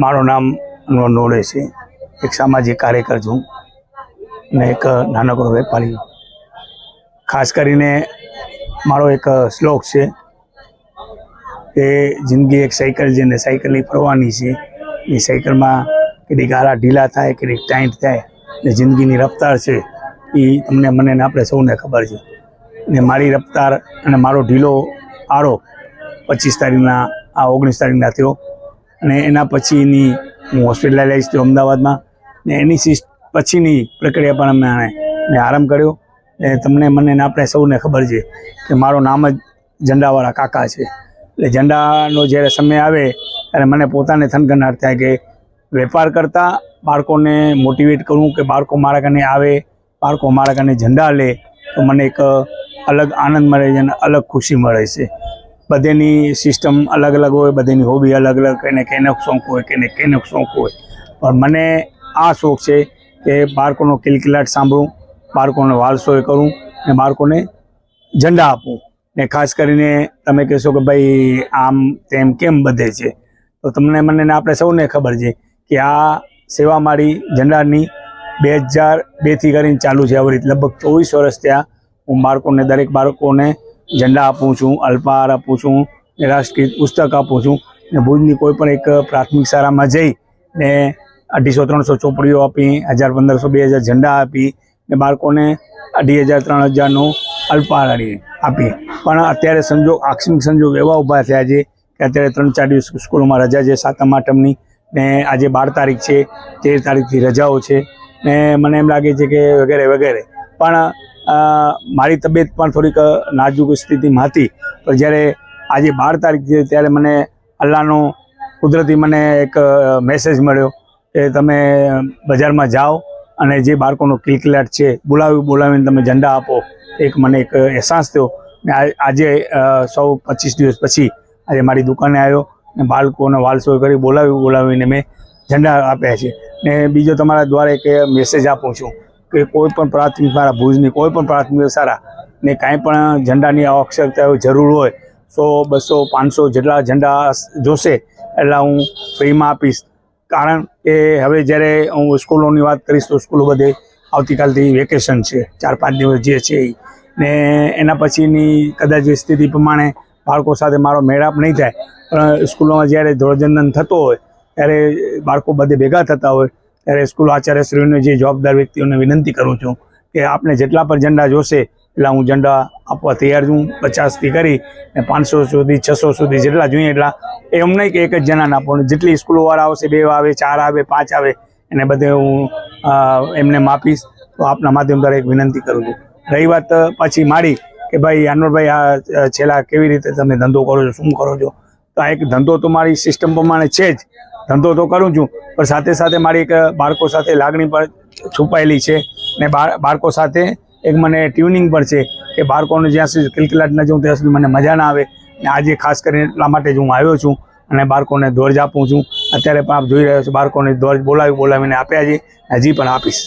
મારું નામ નોડે છે. એક સામાજિક કાર્યકર છું ને એક નાનકડો વેપારી. ખાસ કરીને મારો એક શ્લોક છે કે જિંદગી એક સાયકલ છે ને સાયકલની ફરવાની છે. એ સાયકલમાં કેટલી ગાળા ઢીલા થાય, કેટલીક ટાઈટ થાય ને જિંદગીની રફતાર છે. એ તમને મને ને આપણે સૌને ખબર છે. ને મારી રફતાર અને મારો ઢીલો આરો પચીસ તારીખના, આ ઓગણીસ તારીખના થયો. અને એના પછીની હું હોસ્પિટલાઇઝ થયો અમદાવાદમાં. ને એની પછીની પ્રક્રિયા પણ અમે મેં આરામ કર્યો. ને તમને મને ને આપણે સૌને ખબર છે કે મારું નામ જ ઝંડાવાળા કાકા છે. એટલે ઝંડાનો જ્યારે સમય આવે, ત્યારે મને પોતાને થનગનાર થાય કે વેપાર કરતાં બાળકોને મોટિવેટ કરું કે બાળકો મારા કને આવે, બાળકો મારા કને ઝંડા લે, તો મને એક અલગ આનંદ મળે છે અને અલગ ખુશી મળે છે. બધેની સિસ્ટમ અલગ અલગ હોય, બધેની હોબી અલગ અલગ કોઈને કેનો શોખ હોય કેને કેનો શોખ હોય. પણ મને આ શોખ છે કે બાળકોનો કિલકિલાટ સાંભળું, બાળકોને વારસોય કરું, ને બાળકોને ઝંડા આપું. ને ખાસ કરીને તમે કહેશો કે ભાઈ આમ તેમ કેમ બધે છે? તો તમને મને આપણે સૌને ખબર છે કે આ સેવા મારી ઝંડાની બે હજાર બેથી કરીને ચાલુ છે. આવી રીતે લગભગ ચોવીસ વર્ષ ત્યાં હું બાળકોને, દરેક બાળકોને ઝંડા આપું છું, અલ્પાહાર આપું છું, ને પુસ્તક આપું છું, ને ભુજની કોઈ પણ એક પ્રાથમિક શાળામાં જઈ ને અઢીસો ત્રણસો ચોપડીઓ આપી, હજાર પંદરસો બે હજાર ઝંડા આપી, ને બાળકોને અઢી હજાર ત્રણ હજારનું અલ્પાહાર આપી. પણ અત્યારે સંજોગ, આકસ્મિક સંજોગ એવા ઊભા થયા છે કે અત્યારે ત્રણ ચાર દિવસ સ્કૂલોમાં રજા છે સાતમ, આઠમની, ને આજે બાર તારીખ છે, તેર તારીખથી રજાઓ છે, ને મને એમ લાગે છે કે વગેરે વગેરે. પણ મારી તબિયત પણ થોડીક નાજુક સ્થિતિમાં હતી. પણ જ્યારે આજે બાર તારીખ છે, ત્યારે મને અલ્લાહનો કુદરતી મને એક મેસેજ મળ્યો કે તમે બજારમાં જાઓ અને જે બાળકોનો કિલકિલાટ છે બોલાવી બોલાવીને તમે ઝંડા આપો. એક મને એક અહેસાસ થયો. ને આજે સૌ પચીસ દિવસ પછી આજે મારી દુકાને આવ્યો ને બાળકોને વાલસો કરી બોલાવી બોલાવીને મેં ઝંડા આપ્યા છે. ને બીજો તમારા દ્વારા એક મેસેજ આપું છું. કે કોઈ પણ પ્રાથમિક, મારા ભુજની કોઈ પણ પ્રાથમિક શાળા ને કાંઈ પણ ઝંડાની આવશ્યકતા જરૂર હોય, સો બસો પાંચસો જેટલા ઝંડા જોશે એટલે હું ફ્રીમાં આપીશ. કારણ કે હવે જ્યારે હું સ્કૂલોની વાત કરીશ તો સ્કૂલો બધે આવતીકાલથી વેકેશન છે, ચાર પાંચ દિવસ જે છે એ ને એના પછીની કદાચ સ્થિતિ પ્રમાણે બાળકો સાથે મારો મેળાપ નહીં થાય. પણ સ્કૂલોમાં જ્યારે ધ્વજવંદન થતો હોય, ત્યારે બાળકો બધે ભેગા થતા હોય ત્યારે સ્કૂલ આચાર્યશ્રીઓને જે જવાબદાર વ્યક્તિઓને વિનંતી કરું છું કે આપને જેટલા પણ ઝંડા જોશે, એટલા હું ઝંડા આપવા તૈયાર છું. પચાસથી કરી ને પાંચસો સુધી, છસો સુધી જેટલા જોઈએ એટલા. એમ નહીં કે એક જ જણાને, પણ જેટલી સ્કૂલોવાળા આવશે, બે આવે, ચાર આવે, પાંચ આવે, એને બધે હું એમને માપીશ. તો આપના માધ્યમ દ્વારા એક વિનંતી કરું છું. રહી વાત પછી મારી કે ભાઈ અનવરભાઈ આ છેલ્લા કેવી રીતે તમે ધંધો કરો છો, શું કરો છો? તો આ એક ધંધો તો મારી સિસ્ટમ પ્રમાણે છે જ. ધંધો તો કરું છું, પણ સાથે સાથે મારી એક બાળકો સાથે લાગણી પણ છુપાયેલી છે ને બાળકો સાથે એક મને ટ્યુનિંગ પણ છે કે બાળકોને જ્યાં સુધી કિલકિલાટ ન જઉં ત્યાં સુધી મને મજા ના આવે ને આજે ખાસ કરીને એટલા માટે જ હું આવ્યો છું અને બાળકોને ધ્વજ આપું છું. અત્યારે પણ આપ જોઈ રહ્યો છો બાળકોને ધોર્જ બોલાવી બોલાવીને આપ્યા છે. હજી પણ આપીશ.